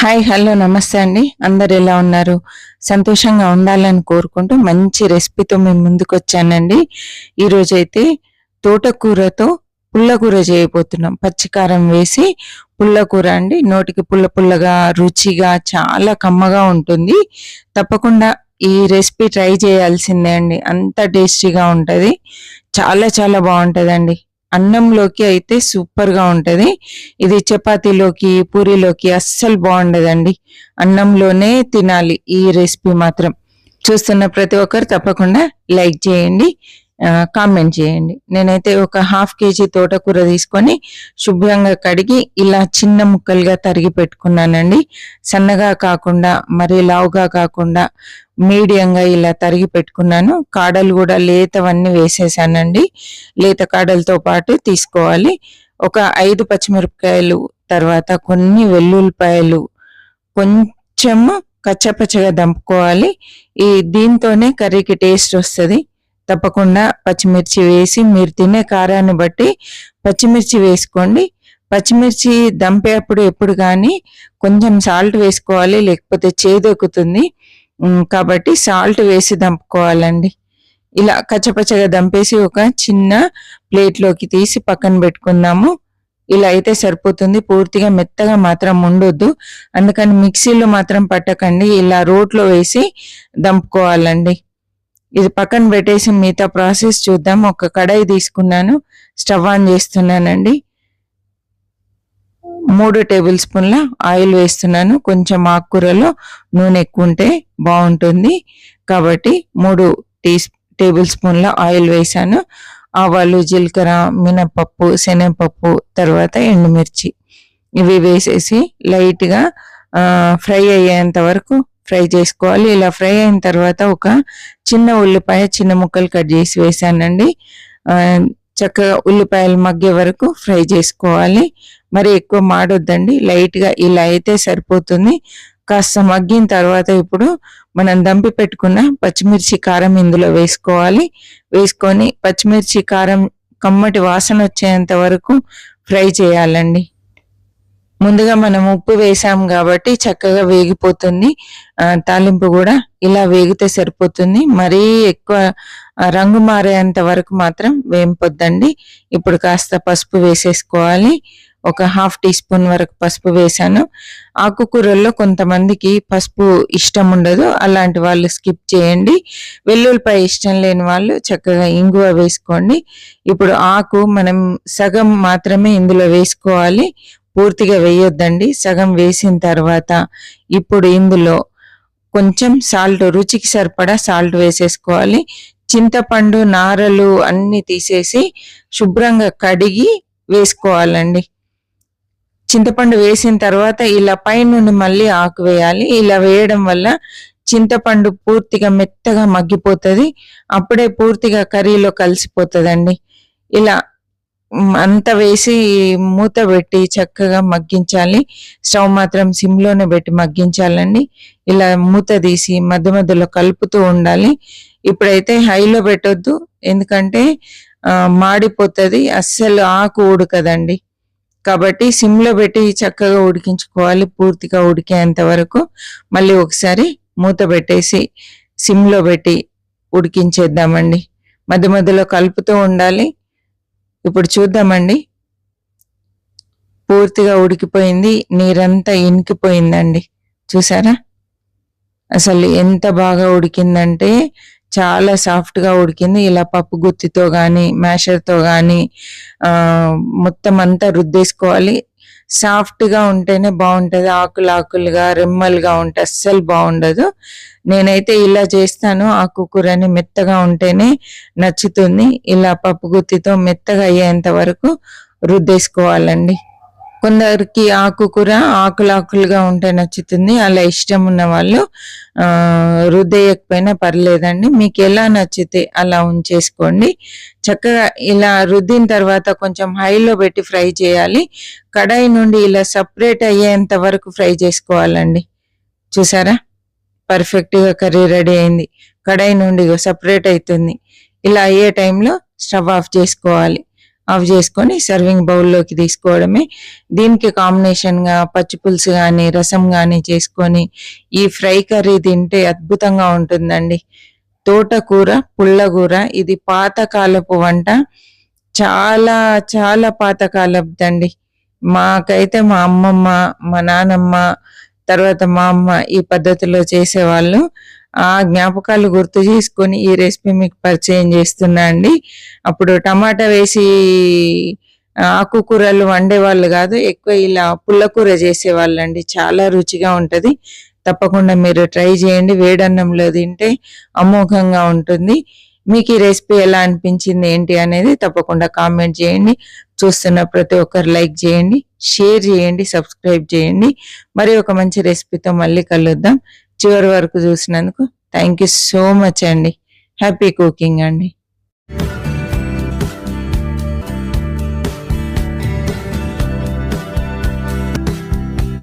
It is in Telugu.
హాయ్ హలో నమస్తే అండి. అందరు ఎలా ఉన్నారు? సంతోషంగా ఉండాలని కోరుకుంటూ మంచి రెసిపీతో మేము ముందుకు వచ్చానండి. ఈరోజు అయితే తోటకూరతో పుల్లకూర చేయబోతున్నాం. పచ్చికారం వేసి పుల్లకూర అండి. నోటికి పుల్ల పుల్లగా రుచిగా చాలా కమ్మగా ఉంటుంది. తప్పకుండా ఈ రెసిపీ ట్రై చేయాల్సిందే అండి. అంత టేస్టీగా ఉంటుంది. చాలా చాలా బాగుంటుందండి. అన్నంలోకి అయితే సూపర్గా ఉంటుంది. ఇది చపాతీలోకి పూరీలోకి అస్సలు బాగుండదండి. అన్నంలోనే తినాలి ఈ రెసిపీ మాత్రం. చూస్తున్న ప్రతి ఒక్కరు తప్పకుండా లైక్ చేయండి. కామెంట్ చేయండి. నేనైతే ఒక హాఫ్ కేజీ తోటకూర తీసుకొని శుభ్రంగా కడిగి ఇలా చిన్న ముక్కలుగా తరిగి పెట్టుకున్నానండి. సన్నగా కాకుండా మరి లావుగా కాకుండా మీడియంగా ఇలా తరిగి పెట్టుకున్నాను. కాడలు కూడా లేతవన్నీ వేసేసానండి. లేత కాడలతో పాటు తీసుకోవాలి. ఒక ఐదు పచ్చిమిరపకాయలు తర్వాత కొన్ని వెల్లుల్లిపాయలు కొంచెము కచ్చపచ్చగా దంపుకోవాలి. ఈ దీంతోనే కర్రీకి టేస్ట్ వస్తుంది. తప్పకుండా పచ్చిమిర్చి వేసి మీరు తినే కారాన్ని బట్టి పచ్చిమిర్చి వేసుకోండి. పచ్చిమిర్చి దంపేటప్పుడు ఎప్పుడు కానీ కొంచెం సాల్ట్ వేసుకోవాలి లేకపోతే చేదొక్కుతుంది. కాబట్టి సాల్ట్ వేసి దంపుకోవాలండి. ఇలా కచ్చపచ్చగా దంపేసి ఒక చిన్న ప్లేట్లోకి తీసి పక్కన పెట్టుకుందాము. ఇలా అయితే సరిపోతుంది. పూర్తిగా మెత్తగా మాత్రం ఉండొద్దు. అందుకని మిక్సీలో మాత్రం పట్టకండి. ఇలా రోట్లో వేసి దంపుకోవాలండి. ఇది పక్కన పెట్టేసి మిగతా ప్రాసెస్ చూద్దాం. ఒక కడాయి తీసుకున్నాను. స్టవ్ ఆన్ చేస్తున్నానండి. మూడు టేబుల్ స్పూన్ల ఆయిల్ వేస్తున్నాను. కొంచెం ఆకుకూరలో నూనె ఎక్కువ ఉంటే బాగుంటుంది. కాబట్టి మూడు టీ టేబుల్ స్పూన్ల ఆయిల్ వేసాను ఆవాలు జీలకర్ర మినపప్పు శనగపప్పు తర్వాత ఎండుమిర్చి. ఇవి వేసేసి లైట్గా ఫ్రై అయ్యేంత వరకు ఫ్రై చేసుకోవాలి. ఇలా ఫ్రై అయిన తర్వాత ఒక చిన్న ఉల్లిపాయ చిన్న ముక్కలు కట్ చేసి వేసానండి. చక్కగా ఉల్లిపాయలు మగ్గే వరకు ఫ్రై చేసుకోవాలి. మరి ఎక్కువ మాడొద్దండి. లైట్గా ఇలా అయితే సరిపోతుంది. కాస్త మగ్గిన తర్వాత ఇప్పుడు మనం దంపి పెట్టుకున్న పచ్చిమిర్చి కారం ఇందులో వేసుకోవాలి. వేసుకొని పచ్చిమిర్చి కారం కమ్మటి వాసన వచ్చేంత వరకు ఫ్రై చేయాలండి. ముందుగా మనం ఉప్పు వేసాం కాబట్టి చక్కగా వేగిపోతుంది. తాలింపు కూడా ఇలా వేగితే సరిపోతుంది. మరీ ఎక్కువ రంగు మారేంత వరకు మాత్రం వేంపొద్దండి. ఇప్పుడు కాస్త పసుపు వేసేసుకోవాలి. ఒక హాఫ్ టీ స్పూన్ వరకు పసుపు వేసాను ఆకుకూరల్లో కొంతమందికి పసుపు ఇష్టం ఉండదు. అలాంటి వాళ్ళు స్కిప్ చేయండి. వెల్లుల్లిపాయ ఇష్టం లేని వాళ్ళు చక్కగా ఇంగువ వేసుకోండి. ఇప్పుడు ఆకు మనం సగం మాత్రమే ఇందులో వేసుకోవాలి. పూర్తిగా వేయొద్దండి. సగం వేసిన తర్వాత ఇప్పుడు ఇందులో కొంచెం సాల్ట్ రుచికి సరిపడా సాల్ట్ వేసేసుకోవాలి. చింతపండు నారలు అన్ని తీసేసి శుభ్రంగా కడిగి వేసుకోవాలండి. చింతపండు వేసిన తర్వాత ఇలా పైనుండి మళ్ళీ ఆకు వేయాలి. ఇలా వేయడం వల్ల చింతపండు పూర్తిగా మెత్తగా మగ్గిపోతుంది. అప్పుడే పూర్తిగా కర్రీలో కలిసిపోతుందండి. ఇలా అంత వేసి మూత పెట్టి చక్కగా మగ్గించాలి. స్టవ్ మాత్రం సిమ్లోనే పెట్టి మగ్గించాలండి. ఇలా మూత తీసి మధ్య మధ్యలో కలుపుతూ ఉండాలి. ఇప్పుడైతే హైలో పెట్టొద్దు. ఎందుకంటే మాడిపోతుంది. అస్సలు ఆకు ఉడకదండి. కాబట్టి సిమ్లో పెట్టి చక్కగా ఉడికించుకోవాలి. పూర్తిగా ఉడికేంత వరకు మళ్ళీ ఒకసారి మూత పెట్టేసి సిమ్లో పెట్టి ఉడికించేద్దామండి. మధ్య మధ్యలో కలుపుతూ ఉండాలి. ఇప్పుడు చూద్దామండి. పూర్తిగా ఉడికిపోయింది నీరంతా ఇనికిపోయిందండి. చూసారా? అసలు ఎంత బాగా ఉడికిందంటే చాలా సాఫ్ట్గా ఉడికింది. ఇలా పప్పు గుత్తితో కానీ మ్యాషర్తో కానీ మొత్తం అంతా రుద్దేసుకోవాలి. సాఫ్ట్గా ఉంటేనే బాగుంటుంది ఆకులు ఆకులుగా రెమ్మలుగా ఉంటే అస్సలు బాగుండదు. నేనైతే ఇలా చేస్తాను ఆకుకూరని మెత్తగా ఉంటేనే నచ్చుతుంది. ఇలా పప్పు గుత్తితో మెత్తగా అయ్యేంత వరకు రుద్దేసుకోవాలండి. కొందరికి ఆకుకూర ఆకులు ఆకులుగా ఉంటే నచ్చుతుంది. అలా ఇష్టం ఉన్న వాళ్ళు రుద్దేయకపోయినా పర్లేదండి. మీకు ఎలా నచ్చితే అలా ఉంచేసుకోండి. చక్కగా ఇలా రుద్దిన తర్వాత కొంచెం హైలో పెట్టి ఫ్రై చేయాలి. కడాయి నుండి ఇలా సపరేట్ అయ్యేంత వరకు ఫ్రై చేసుకోవాలండి. చూసారా? పర్ఫెక్ట్గా కర్రీ రెడీ అయింది. కడాయి నుండి సపరేట్ అవుతుంది. ఇలా అయ్యే టైంలో స్టవ్ ఆఫ్ చేసుకోవాలి. ఆఫ్ చేసుకొని సర్వింగ్ బౌల్లోకి తీసుకోవడమే. దీనికి కాంబినేషన్గా పచ్చి పులుసు కానీ రసం కానీ చేసుకొని ఈ ఫ్రై కర్రీ తింటే అద్భుతంగా ఉంటుందండి. తోటకూర పుల్లకూర ఇది పాతకాలపు వంట. చాలా చాలా పాతకాలపుదండి. మాకైతే మా అమ్మమ్మ మా నానమ్మ తర్వాత మా అమ్మ ఈ పద్ధతిలో చేసేవాళ్ళు. ఆ జ్ఞాపకాలు గుర్తు చేసుకొని ఈ రెసిపీ మీకు పరిచయం చేస్తున్నా అండి. అప్పుడు టమాటా వేసి ఆకుకూరలు వండేవాళ్ళు కాదు ఎక్కువ ఇలా పుల్లకూర చేసేవాళ్ళు అండి చాలా రుచిగా ఉంటుంది. తప్పకుండా మీరు ట్రై చేయండి. వేడన్నంలో తింటే అమోఘంగా ఉంటుంది. మీకు ఈ రెసిపీ ఎలా అనిపించింది ఏంటి అనేది తప్పకుండా కామెంట్ చేయండి. చూస్తున్న ప్రతి ఒక్కరు లైక్ చేయండి షేర్ చేయండి సబ్స్క్రైబ్ చేయండి. మరి ఒక మంచి రెసిపీతో మళ్ళీ కలుద్దాం. చివరి వరకు చూసినందుకు థ్యాంక్ యూ సో మచ్ అండి. హ్యాపీ కుకింగ్ అండి.